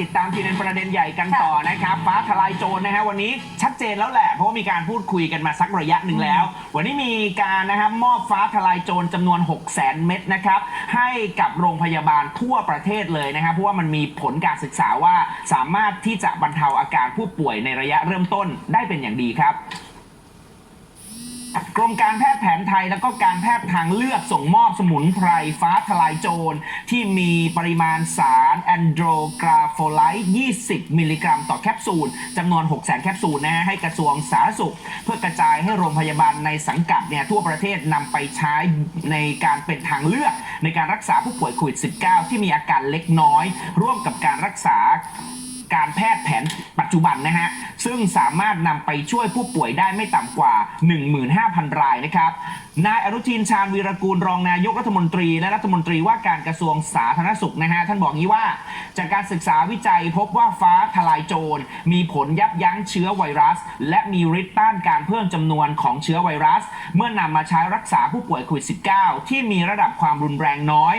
ติดตามทีนันประเด็นใหญ่กันต่อนะครับ ฟ้าทลายโจรนะฮะวันนี้ชัดเจนแล้วแหละ เพราะว่ามีการพูดคุยกันมาสักระยะหนึ่งแล้ว วันนี้มีการนะครับมอบฟ้าทลายโจรจำนวน 6 0แสนเม็ดนะครับให้กับโรงพยาบาลทั่วประเทศเลยนะครับเพราะว่ามันมีผลการศึกษาว่าสามารถที่จะบรรเทาอาการผู้ป่วยในระยะเริ่มต้นได้เป็นอย่างดีครับ กรมการแพทย์แผนไทย แล้วก็การแพทย์ทางเลือกส่งมอบสมุนไพรฟ้าทลายโจร ที่มีปริมาณสารแอนโดรกราโฟไลต์ 20 มิลลิกรัม ต่อแคปซูลจำนวน 6 0 0 0 0แคปซูลนะฮะให้กระทรวงสาธารณสุข เพื่อกระจายให้โรงพยาบาลในสังกัดเนี่ยทั่วประเทศนำไปใช้ในการเป็นทางเลือก ในการรักษาผู้ป่วยโควิด -19 ที่มีอาการเล็กน้อย ร่วมกับการรักษา การแพทย์แผนปัจจุบันนะฮะซึ่งสามารถนำไปช่วยผู้ป่วยได้ไม่ต่ำกว่า 15,000 รายนะครับนายอนุทินชาญวีรกูลรองนายกรัฐมนตรี และรัฐมนตรีว่าการกระทรวงสาธารณสุขนะฮะท่านบอกงี้ว่า จากการศึกษาวิจัยพบว่าฟ้าทลายโจร มีผลยับยั้งเชื้อไวรัส และมีฤทธิ์ต้านการเพิ่มจำนวนของเชื้อไวรัส เมื่อนำมาใช้รักษาผู้ป่วยโควิด -19 ที่มีระดับความรุนแรงน้อย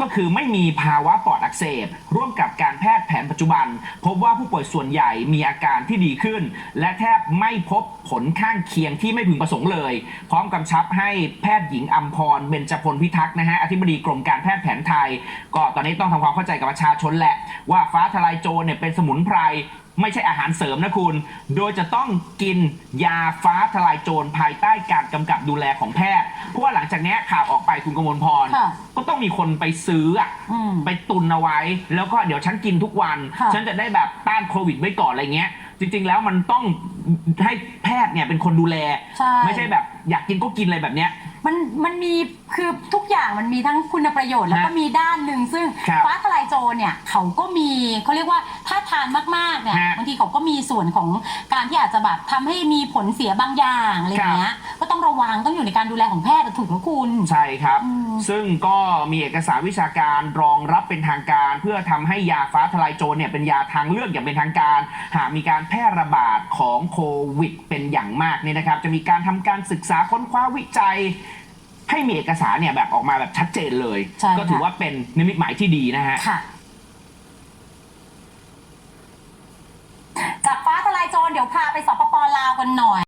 ก็คือไม่มีภาวะปอดอักเสบร่วมกับการแพทย์แผนปัจจุบัน พบว่าผู้ป่วยส่วนใหญ่มีอาการที่ดีขึ้น และแทบไม่พบผลข้างเคียงที่ไม่พึงประสงค์เลย พร้อมกำชับให้แพทย์หญิงอัมพรเบญจพลพิทักษ์นะฮะอธิบดีกรมการแพทย์แผนไทย ก็ตอนนี้ต้องทำความเข้าใจกับประชาชนแหละ ว่าฟ้าทลายโจรเนี่ยเป็นสมุนไพรไม่ใช่อาหารเสริมนะคุณ โดยจะต้องกินยาฟ้าทลายโจรภายใต้การกำกับดูแลของแพทย์ จากเนี้ยข่าวออกไปคุณกมลพร ค่ะก็ต้องมีคนไปซื้ออะอืมไปตุนเอาไว้ แล้วก็เดี๋ยวฉันกินทุกวัน ค่ะฉันจะได้แบบต้านโควิดไว้ก่อนอะไรเงี้ย จริง ๆ แล้วมันต้องให้แพทย์เนี่ยเป็นคนดูแล ใช่ ไม่ใช่แบบอยากกินก็กินอะไรแบบเนี้ย มันมันมีคือทุกอย่างมันมีทั้งคุณประโยชน์แล้วก็ฮะมีด้านหนึ่งซึ่งครับฟ้าทลายโจรเนี่ยเขาก็มีเขาเรียกว่าถ้าทานมากๆเนี่ยฮะบางทีเขาก็มีส่วนของการที่อาจจะแบบทำให้มีผลเสียบางอย่างอะไรอย่างเงี้ย ก็ต้องระวังต้องอยู่ในการดูแลของแพทย์ถูกไหมคุณ ใช่ครับ อืม ซึ่งก็มีเอกสารวิชาการรองรับเป็นทางการ เพื่อทำให้ยาฟ้าทลายโจรเนี่ยเป็นยาทางเลือกอย่างเป็นทางการ หากมีการแพร่ระบาดของโควิด เป็นอย่างมากเนี่ยนะครับ จะมีการทำการศึกษาค้นคว้าวิจัย ให้มีเอกสารเนี่ยแบบออกมาแบบชัดเจนเลย ใช่ค่ะ ก็ถือว่าเป็นนิมิตหมายที่ดีนะฮะ ค่ะ จากฟ้าทลายโจรเดี๋ยวพาไปสปปลาวกันหน่อย